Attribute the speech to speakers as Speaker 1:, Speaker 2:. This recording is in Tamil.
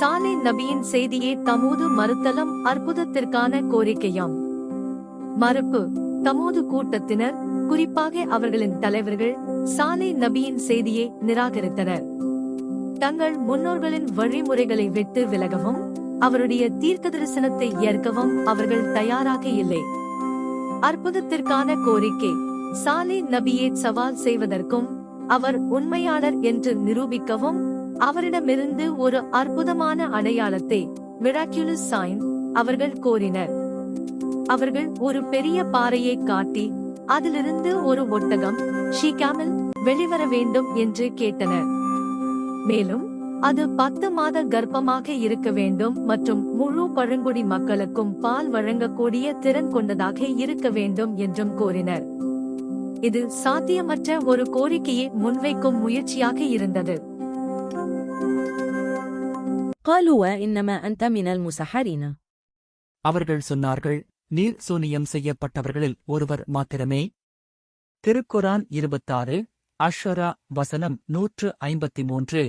Speaker 1: சாலே நபியின் செய்தியே தமோது மறுத்தலம் அற்புதத்திற்கான கோரிக்கையாம். மறுப்பு தமோது கூட்டத்தினர் குறிப்பாக அவர்களின் தலைவர்கள் சாலே நபியின் செய்தியை நிராகரித்தனர். தங்கள் முன்னோர்களின் வழிமுறைகளை விட்டு விலகவும் அவருடைய தீர்க்க தரிசனத்தை ஏற்கவும் அவர்கள் தயாராக இல்லை. அற்புதத்திற்கான கோரிக்கை சாலே நபியை சவால் செய்வதற்கும் அவர் உண்மையாளர் என்று நிரூபிக்கவும் அவரிடமிருந்து ஒரு அற்புதமான அடையாளத்தை மிராக்யூலஸ் சைன் அவர்கள் கோரினர். அவர்கள் ஒரு பெரிய பாறையை காட்டி அதிலிருந்து ஒரு ஒட்டகம் ஷீகாமில் வெளிவர வேண்டும் என்று கேட்டனர். மேலும் அது பத்து மாத கர்ப்பமாக இருக்க வேண்டும் மற்றும் முழு பழங்குடி மக்களுக்கும் பால் வழங்கக்கூடிய திறன் கொண்டதாக இருக்க வேண்டும் என்றும் கோரினர். இது சாத்தியமற்ற ஒரு கோரிக்கையை முன்வைக்கும் முயற்சியாக இருந்தது.
Speaker 2: قالوا وإنما أنت من المسحرين
Speaker 3: அவர்கள் சொன்னார்கள் நீர் சூனியம் செய்யப்பட்டவர்களில் ஒருவர் மாத்திரமே திருக்குரான் இருபத்தாறு அஷ்ஷரா வசனம் நூற்று ஐம்பத்தி மூன்று